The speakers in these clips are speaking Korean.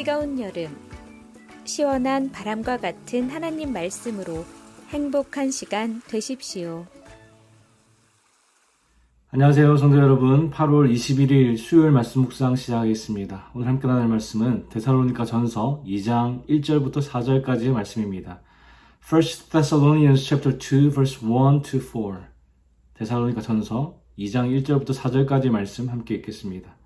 뜨거운 여름, 시원한 바람과 같은 하나님 말씀으로 행복한 시간 되십시오. 안녕하세요, 성도 여러분. 8월 21일 수요일 말씀 묵상 시작하겠습니다. 오늘 함께 나눌 말씀은 데살로니가 전서 2장 1절부터 4절까지의 말씀입니다. 1 Thessalonians chapter 2 verse 1 to 4. 데살로니가 전서 2장 1절부터 4절까지의 말씀 함께 읽겠습니다.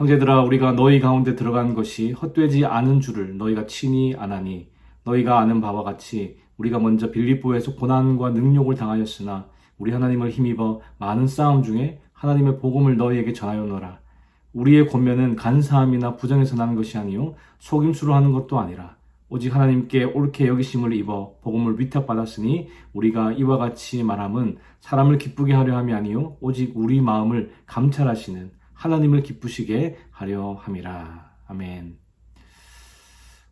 형제들아 우리가 너희 가운데 들어간 것이 헛되지 않은 줄을 너희가 친히 아나니 너희가 아는 바와 같이 우리가 먼저 빌립보에서 고난과 능욕을 당하였으나 우리 하나님을 힘입어 많은 싸움 중에 하나님의 복음을 너희에게 전하였노라. 우리의 권면은 간사함이나 부정에서 나는 것이 아니요 속임수로 하는 것도 아니라 오직 하나님께 옳게 여기심을 입어 복음을 위탁받았으니 우리가 이와 같이 말함은 사람을 기쁘게 하려 함이 아니요 오직 우리 마음을 감찰하시는 하나님을 기쁘시게 하려 함이라. 아멘.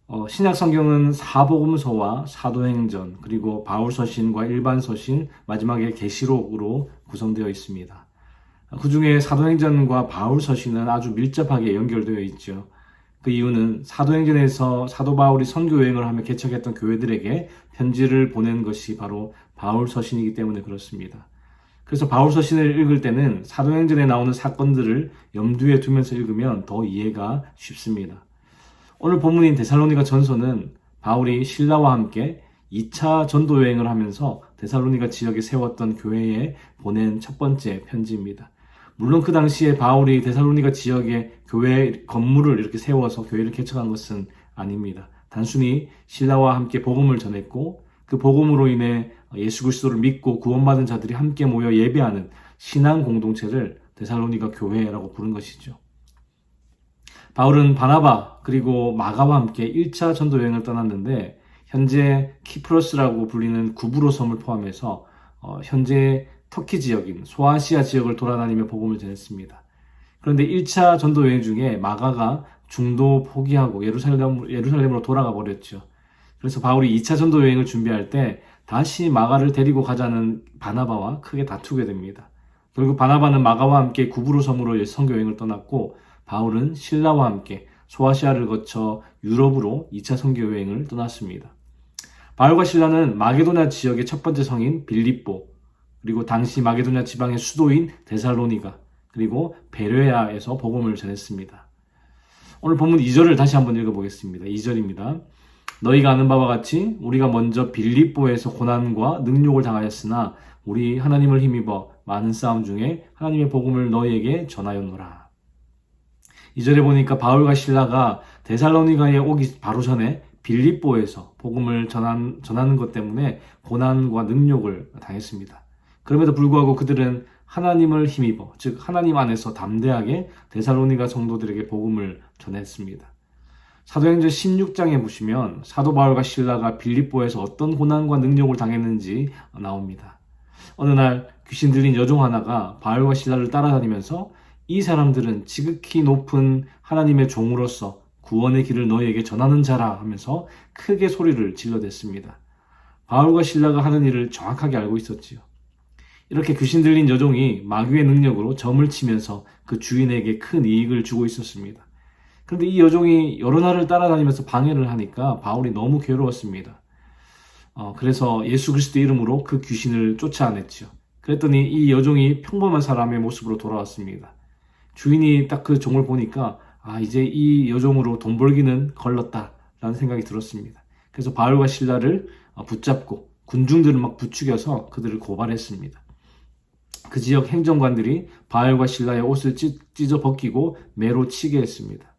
어, 신약 성경은 사복음서와 사도행전 그리고 바울 서신과 일반 서신 마지막에 계시록으로 구성되어 있습니다. 그 중에 사도행전과 바울 서신은 아주 밀접하게 연결되어 있죠. 그 이유는 사도행전에서 사도 바울이 선교 여행을 하며 개척했던 교회들에게 편지를 보낸 것이 바로 바울 서신이기 때문에 그렇습니다. 그래서 바울 서신을 읽을 때는 사도행전에 나오는 사건들을 염두에 두면서 읽으면 더 이해가 쉽습니다. 오늘 본문인 데살로니가 전서는 바울이 신라와 함께 2차 전도 여행을 하면서 데살로니가 지역에 세웠던 교회에 보낸 첫 번째 편지입니다. 물론 그 당시에 바울이 데살로니가 지역에 교회 건물을 이렇게 세워서 교회를 개척한 것은 아닙니다. 단순히 신라와 함께 복음을 전했고 그 복음으로 인해 예수 그리스도를 믿고 구원받은 자들이 함께 모여 예배하는 신앙 공동체를 데살로니가 교회라고 부른 것이죠. 바울은 바나바 그리고 마가와 함께 1차 전도 여행을 떠났는데 현재 키프로스라고 불리는 구브로 섬을 포함해서 어, 현재 터키 지역인 소아시아 지역을 돌아다니며 복음을 전했습니다. 그런데 1차 전도 여행 중에 마가가 중도 포기하고 예루살렘, 예루살렘으로 돌아가 버렸죠. 그래서 바울이 2차 전도 여행을 준비할 때 다시 마가를 데리고 가자는 바나바와 크게 다투게 됩니다. 결국 바나바는 마가와 함께 구브로 섬으로 선교 여행을 떠났고 바울은 신라와 함께 소아시아를 거쳐 유럽으로 2차 선교 여행을 떠났습니다. 바울과 신라는 마게도냐 지역의 첫 번째 성인 빌립보, 그리고 당시 마게도냐 지방의 수도인 데살로니가, 그리고 베레아에서 복음을 전했습니다. 오늘 본문 2절을 다시 한번 읽어보겠습니다. 2절입니다. 너희가 아는 바와 같이 우리가 먼저 빌립보에서 고난과 능욕을 당하였으나 우리 하나님을 힘입어 많은 싸움 중에 하나님의 복음을 너희에게 전하였노라. 2절에 보니까 바울과 신라가 데살로니가에 오기 바로 전에 빌립보에서 복음을 전한, 전하는 것 때문에 고난과 능욕을 당했습니다. 그럼에도 불구하고 그들은 하나님을 힘입어, 즉 하나님 안에서 담대하게 데살로니가 성도들에게 복음을 전했습니다. 사도행전 16장에 보시면 사도 바울과 신라가 빌립보에서 어떤 고난과 능력을 당했는지 나옵니다. 어느 날 귀신 들린 여종 하나가 바울과 신라를 따라다니면서 이 사람들은 지극히 높은 하나님의 종으로서 구원의 길을 너희에게 전하는 자라 하면서 크게 소리를 질러댔습니다. 바울과 신라가 하는 일을 정확하게 알고 있었지요. 이렇게 귀신 들린 여종이 마귀의 능력으로 점을 치면서 그 주인에게 큰 이익을 주고 있었습니다. 그런데 이 여종이 여러 날을 따라다니면서 방해를 하니까 바울이 너무 괴로웠습니다. 어, 그래서 예수 그리스도 이름으로 그 귀신을 쫓아냈죠. 그랬더니 이 여종이 평범한 사람의 모습으로 돌아왔습니다. 주인이 딱 그 종을 보니까 아 이제 이 여종으로 돈 벌기는 걸렀다라는 생각이 들었습니다. 그래서 바울과 신라를 붙잡고 군중들을 막 부추겨서 그들을 고발했습니다. 그 지역 행정관들이 바울과 신라의 옷을 찢어 벗기고 매로 치게 했습니다.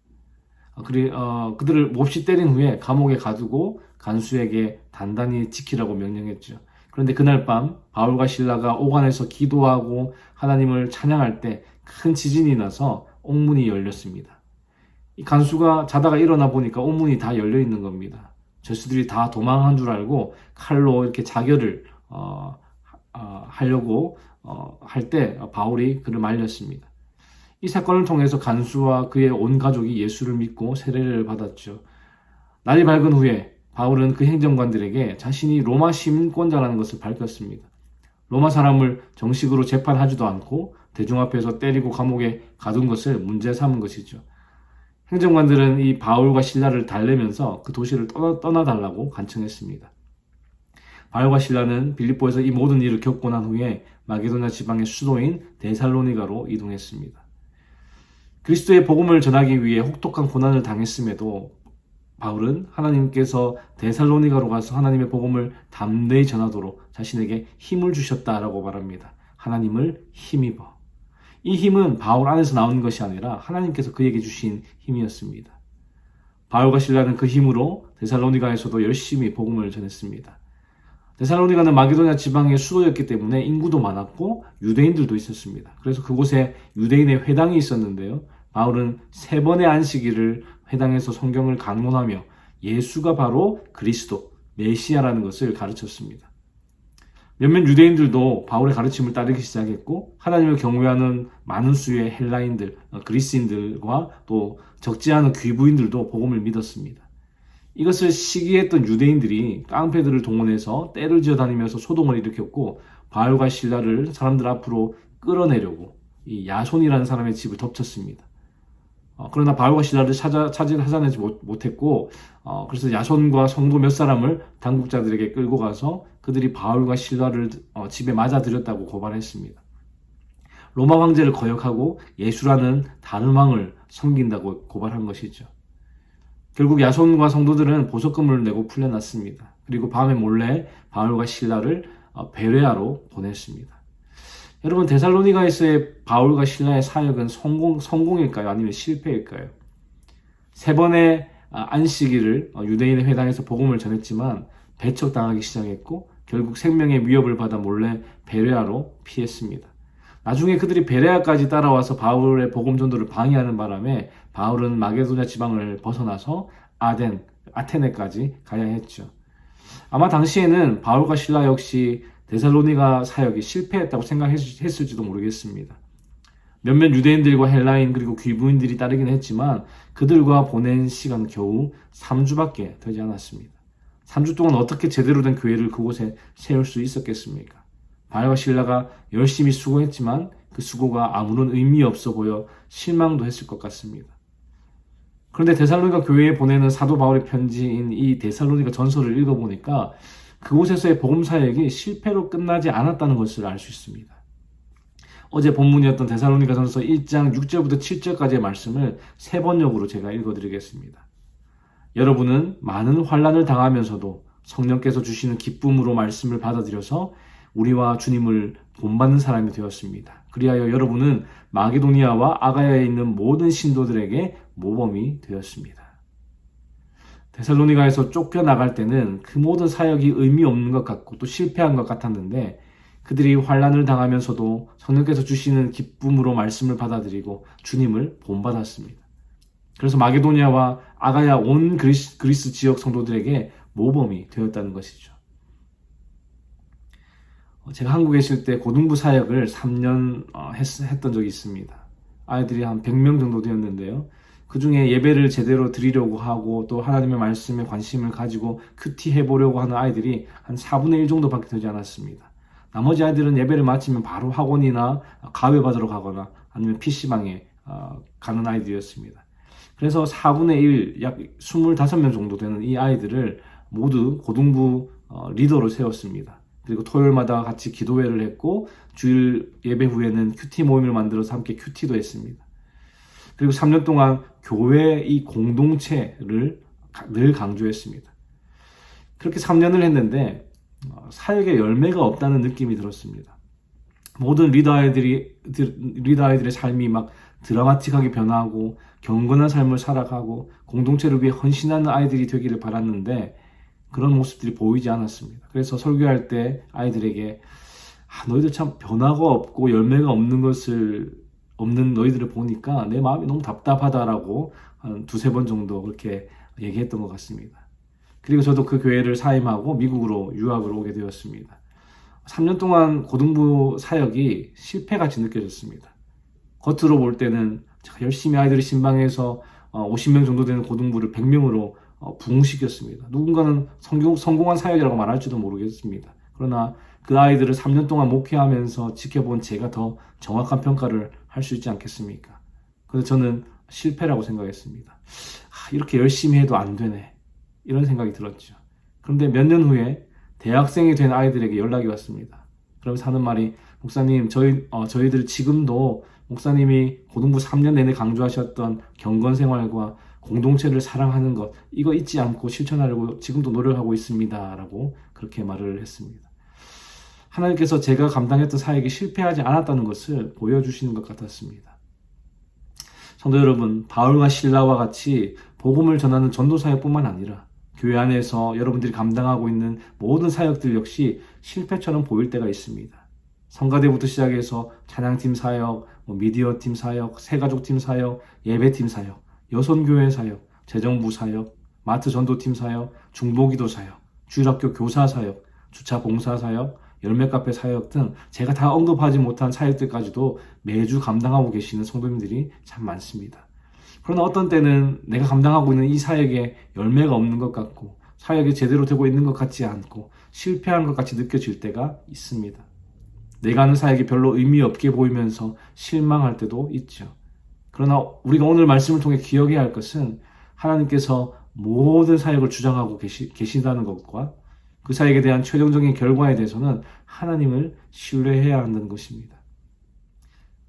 그리, 어, 그들을 몹시 때린 후에 감옥에 가두고 간수에게 단단히 지키라고 명령했죠. 그런데 그날 밤 바울과 신라가 오간에서 기도하고 하나님을 찬양할 때 큰 지진이 나서 옥문이 열렸습니다. 이 간수가 자다가 일어나 보니까 옥문이 다 열려 있는 겁니다. 저수들이 다 도망한 줄 알고 칼로 이렇게 자결을 어, 어, 하려고 어, 할 때 바울이 그를 말렸습니다. 이 사건을 통해서 간수와 그의 온 가족이 예수를 믿고 세례를 받았죠. 날이 밝은 후에 바울은 그 행정관들에게 자신이 로마 시민권자라는 것을 밝혔습니다. 로마 사람을 정식으로 재판하지도 않고 대중 앞에서 때리고 감옥에 가둔 것을 문제 삼은 것이죠. 행정관들은 이 바울과 신라를 달래면서 그 도시를 떠나, 떠나달라고 간청했습니다. 바울과 신라는 빌립보에서 이 모든 일을 겪고 난 후에 마게도냐 지방의 수도인 데살로니가로 이동했습니다. 그리스도의 복음을 전하기 위해 혹독한 고난을 당했음에도 바울은 하나님께서 데살로니가로 가서 하나님의 복음을 담대히 전하도록 자신에게 힘을 주셨다라고 말합니다. 하나님을 힘입어. 이 힘은 바울 안에서 나오는 것이 아니라 하나님께서 그에게 주신 힘이었습니다. 바울과 신라는 그 힘으로 데살로니가에서도 열심히 복음을 전했습니다. 데살로니가는 마게도냐 지방의 수도였기 때문에 인구도 많았고 유대인들도 있었습니다. 그래서 그곳에 유대인의 회당이 있었는데요. 바울은 세 번의 안식일을 회당에서 성경을 강론하며 예수가 바로 그리스도, 메시아라는 것을 가르쳤습니다. 몇몇 유대인들도 바울의 가르침을 따르기 시작했고 하나님을 경외하는 많은 수의 헬라인들, 어, 그리스인들과 또 적지 않은 귀부인들도 복음을 믿었습니다. 이것을 시기했던 유대인들이 깡패들을 동원해서 때를 지어 다니면서 소동을 일으켰고 바울과 신라를 사람들 앞으로 끌어내려고 이 야손이라는 사람의 집을 덮쳤습니다. 어, 그러나 바울과 신라를 찾아, 못, 못했고 어, 그래서 야손과 성도 몇 사람을 당국자들에게 끌고 가서 그들이 바울과 신라를 어, 집에 맞아들였다고 고발했습니다. 로마 황제를 거역하고 예수라는 다른 왕을 섬긴다고 고발한 것이죠. 결국 야손과 성도들은 보석금을 내고 풀려났습니다. 그리고 밤에 몰래 바울과 신라를 어, 베레아로 보냈습니다. 여러분 데살로니가에서의 바울과 신라의 사역은 성공 성공일까요? 아니면 실패일까요? 세 번의 아, 안식일을 어, 유대인의 회당에서 복음을 전했지만 배척당하기 시작했고 결국 생명의 위협을 받아 몰래 베레아로 피했습니다. 나중에 그들이 베레아까지 따라와서 바울의 복음 전도를 방해하는 바람에 바울은 마게도냐 지방을 벗어나서 아덴, 아테네까지 가야 했죠. 아마 당시에는 바울과 신라 역시 데살로니가 사역이 실패했다고 생각했을지도 모르겠습니다. 몇몇 유대인들과 헬라인 그리고 귀부인들이 따르긴 했지만 그들과 보낸 시간 겨우 3주밖에 되지 않았습니다. 3주 동안 어떻게 제대로 된 교회를 그곳에 세울 수 있었겠습니까? 바울과 신라가 열심히 수고했지만 그 수고가 아무런 의미 없어 보여 실망도 했을 것 같습니다. 그런데 데살로니가 교회에 보내는 사도 바울의 편지인 이 데살로니가 전서를 읽어보니까 그곳에서의 복음 사역이 실패로 끝나지 않았다는 것을 알 수 있습니다. 어제 본문이었던 데살로니가 전서 1장 6절부터 7절까지의 말씀을 세 번역으로 제가 읽어드리겠습니다. 여러분은 많은 환란을 당하면서도 성령께서 주시는 기쁨으로 말씀을 받아들여서 우리와 주님을 본받는 사람이 되었습니다. 그리하여 여러분은 마게도니아와 아가야에 있는 모든 신도들에게 모범이 되었습니다. 데살로니가에서 쫓겨나갈 때는 그 모든 사역이 의미 없는 것 같고 또 실패한 것 같았는데 그들이 환란을 당하면서도 성령께서 주시는 기쁨으로 말씀을 받아들이고 주님을 본받았습니다. 그래서 마게도니아와 아가야 온 그리스, 그리스 지역 성도들에게 모범이 되었다는 것이죠. 제가 한국에 있을 때 고등부 사역을 3년 어, 했, 던 적이 있습니다. 아이들이 한 100명 정도 되었는데요. 그 중에 예배를 제대로 드리려고 하고 또 하나님의 말씀에 관심을 가지고 큐티 해 보려고 하는 아이들이 한 4분의 1 정도밖에 되지 않았습니다. 나머지 아이들은 예배를 마치면 바로 학원이나 가외 받으러 가거나 아니면 PC방에 어, 가는 아이들이었습니다. 그래서 4분의 1, 약 25명 정도 되는 이 아이들을 모두 고등부 어, 리더로 세웠습니다. 그리고 토요일마다 같이 기도회를 했고 주일 예배 후에는 큐티 모임을 만들어서 함께 큐티도 했습니다. 그리고 3년 동안 교회 이 공동체를 늘 강조했습니다. 그렇게 3년을 했는데 어, 사역에 열매가 없다는 느낌이 들었습니다. 모든 리더 아이들이 리더 아이들의 삶이 막 드라마틱하게 변하고 경건한 삶을 살아가고 공동체를 위해 헌신하는 아이들이 되기를 바랐는데 그런 모습들이 보이지 않았습니다. 그래서 설교할 때 아이들에게 아, 너희들 참 변화가 없고 열매가 없는 것을 없는 너희들을 보니까 내 마음이 너무 답답하다라고 한 두세 번 정도 그렇게 얘기했던 것 같습니다. 그리고 저도 그 교회를 사임하고 미국으로 유학을 오게 되었습니다. 3년 동안 고등부 사역이 실패같이 느껴졌습니다. 겉으로 볼 때는 제가 열심히 아이들을 신방해서 50명 어, 정도 되는 고등부를 100명으로 어, 부흥시켰습니다. 누군가는 성공, 성공한 사역이라고 말할지도 모르겠습니다. 그러나 그 아이들을 3년 동안 목회하면서 지켜본 제가 더 정확한 평가를 할 수 있지 않겠습니까? 그래서 저는 실패라고 생각했습니다. 아, 이렇게 열심히 해도 안 되네. 이런 생각이 들었죠. 그런데 몇 년 후에 대학생이 된 아이들에게 연락이 왔습니다. 그러면서 하는 말이 목사님 저희 어, 저희들 지금도 목사님이 고등부 3년 내내 강조하셨던 경건 생활과 공동체를 사랑하는 것 이거 잊지 않고 실천하려고 지금도 노력하고 있습니다라고 그렇게 말을 했습니다. 하나님께서 제가 감당했던 사역이 실패하지 않았다는 것을 보여주시는 것 같았습니다. 성도 여러분, 바울과 신라와 같이 복음을 전하는 전도 사역뿐만 아니라 교회 안에서 여러분들이 감당하고 있는 모든 사역들 역시 실패처럼 보일 때가 있습니다. 성가대부터 시작해서 찬양팀 사역, 뭐 미디어 팀 사역, 새가족팀 사역, 예배팀 사역, 여선교회 사역, 재정부 사역, 마트 전도팀 사역, 중보기도 사역, 주일학교 교사 사역, 주차 봉사 사역, 열매 카페 사역 등 제가 다 언급하지 못한 사역들까지도 매주 감당하고 계시는 성도님들이 참 많습니다. 그러나 어떤 때는 내가 감당하고 있는 이 사역에 열매가 없는 것 같고 사역이 제대로 되고 있는 것 같지 않고 실패한 것 같이 느껴질 때가 있습니다. 내가 하는 사역이 별로 의미 없게 보이면서 실망할 때도 있죠. 그러나 우리가 오늘 말씀을 통해 기억해야 할 것은 하나님께서 모든 사역을 주장하고 계시, 계신다는 것과 그 사역에 대한 최종적인 결과에 대해서는 하나님을 신뢰해야 한다는 것입니다.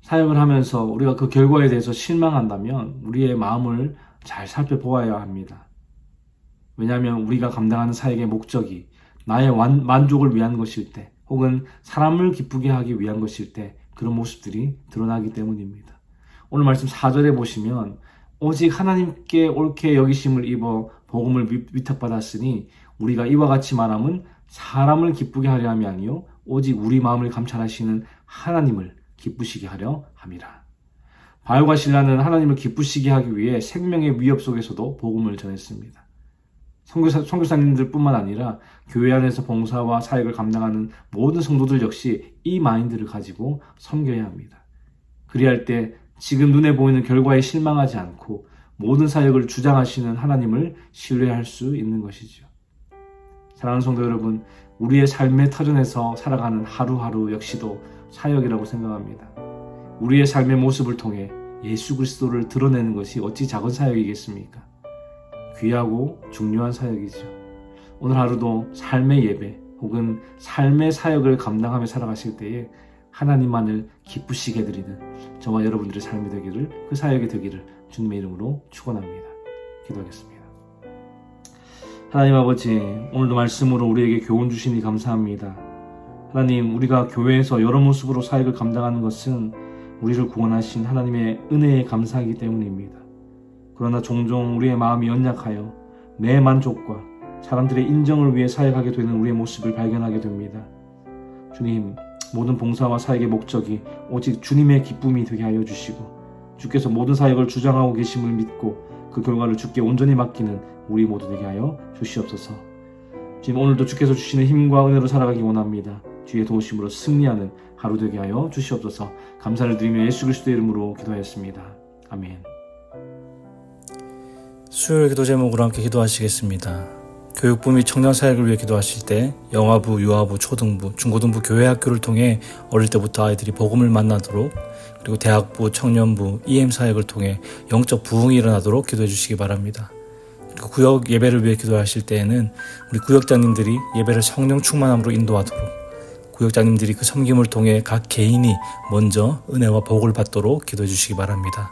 사역을 하면서 우리가 그 결과에 대해서 실망한다면 우리의 마음을 잘 살펴보아야 합니다. 왜냐하면 우리가 감당하는 사역의 목적이 나의 완, 만족을 위한 것일 때 혹은 사람을 기쁘게 하기 위한 것일 때 그런 모습들이 드러나기 때문입니다. 오늘 말씀 4절에 보시면 오직 하나님께 옳게 여기심을 입어 복음을 위탁받았으니 우리가 이와 같이 말함은 사람을 기쁘게 하려 함이 아니요 오직 우리 마음을 감찰하시는 하나님을 기쁘시게 하려 함이라. 바울과 신라는 하나님을 기쁘시게 하기 위해 생명의 위협 속에서도 복음을 전했습니다. 선교사, 선교사님들뿐만 아니라 교회 안에서 봉사와 사역을 감당하는 모든 성도들 역시 이 마인드를 가지고 섬겨야 합니다. 그리할 때 지금 눈에 보이는 결과에 실망하지 않고 모든 사역을 주장하시는 하나님을 신뢰할 수 있는 것이죠. 사랑하는 성도 여러분, 우리의 삶의 터전에서 살아가는 하루하루 역시도 사역이라고 생각합니다. 우리의 삶의 모습을 통해 예수 그리스도를 드러내는 것이 어찌 작은 사역이겠습니까? 귀하고 중요한 사역이죠. 오늘 하루도 삶의 예배 혹은 삶의 사역을 감당하며 살아가실 때에 하나님만을 기쁘시게 드리는 저와 여러분들의 삶이 되기를 그 사역이 되기를 주님의 이름으로 축원합니다. 기도하겠습니다. 하나님 아버지 오늘도 말씀으로 우리에게 교훈 주시니 감사합니다. 하나님 우리가 교회에서 여러 모습으로 사역을 감당하는 것은 우리를 구원하신 하나님의 은혜에 감사하기 때문입니다. 그러나 종종 우리의 마음이 연약하여 내 만족과 사람들의 인정을 위해 사역하게 되는 우리의 모습을 발견하게 됩니다. 주님, 모든 봉사와 사역의 목적이 오직 주님의 기쁨이 되게 하여 주시고 주께서 모든 사역을 주장하고 계심을 믿고 그 결과를 주께 온전히 맡기는 우리 모두 되게 하여 주시옵소서. 지금 오늘도 주께서 주시는 힘과 은혜로 살아가기 원합니다. 주의 도우심으로 승리하는 하루 되게 하여 주시옵소서. 감사를 드리며 예수 그리스도의 이름으로 기도하였습니다. 아멘. 수요일 기도 제목으로 함께 기도하시겠습니다. 교육부 및 청년 사역을 위해 기도하실 때 영화부, 유아부, 초등부, 중고등부 교회 학교를 통해 어릴 때부터 아이들이 복음을 만나도록 그리고 대학부, 청년부, EM 사역을 통해 영적 부흥이 일어나도록 기도해 주시기 바랍니다. 구역 예배를 위해 기도하실 때에는 우리 구역장님들이 예배를 성령 충만함으로 인도하도록 구역장님들이 그 섬김을 통해 각 개인이 먼저 은혜와 복을 받도록 기도해 주시기 바랍니다.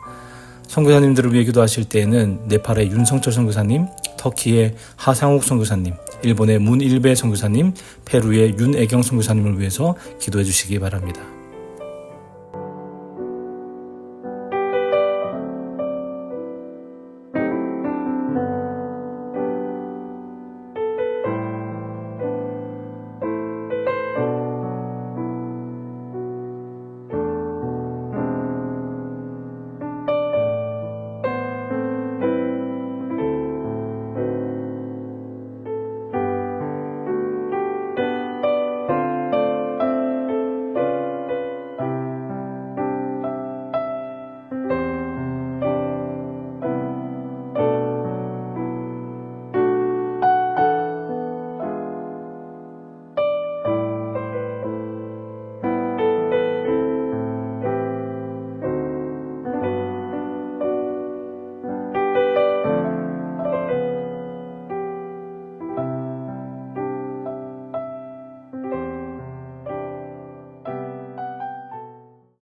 선교사님들을 위해 기도하실 때에는 네팔의 윤성철 선교사님, 터키의 하상욱 선교사님, 일본의 문일배 선교사님, 페루의 윤애경 선교사님을 위해서 기도해 주시기 바랍니다.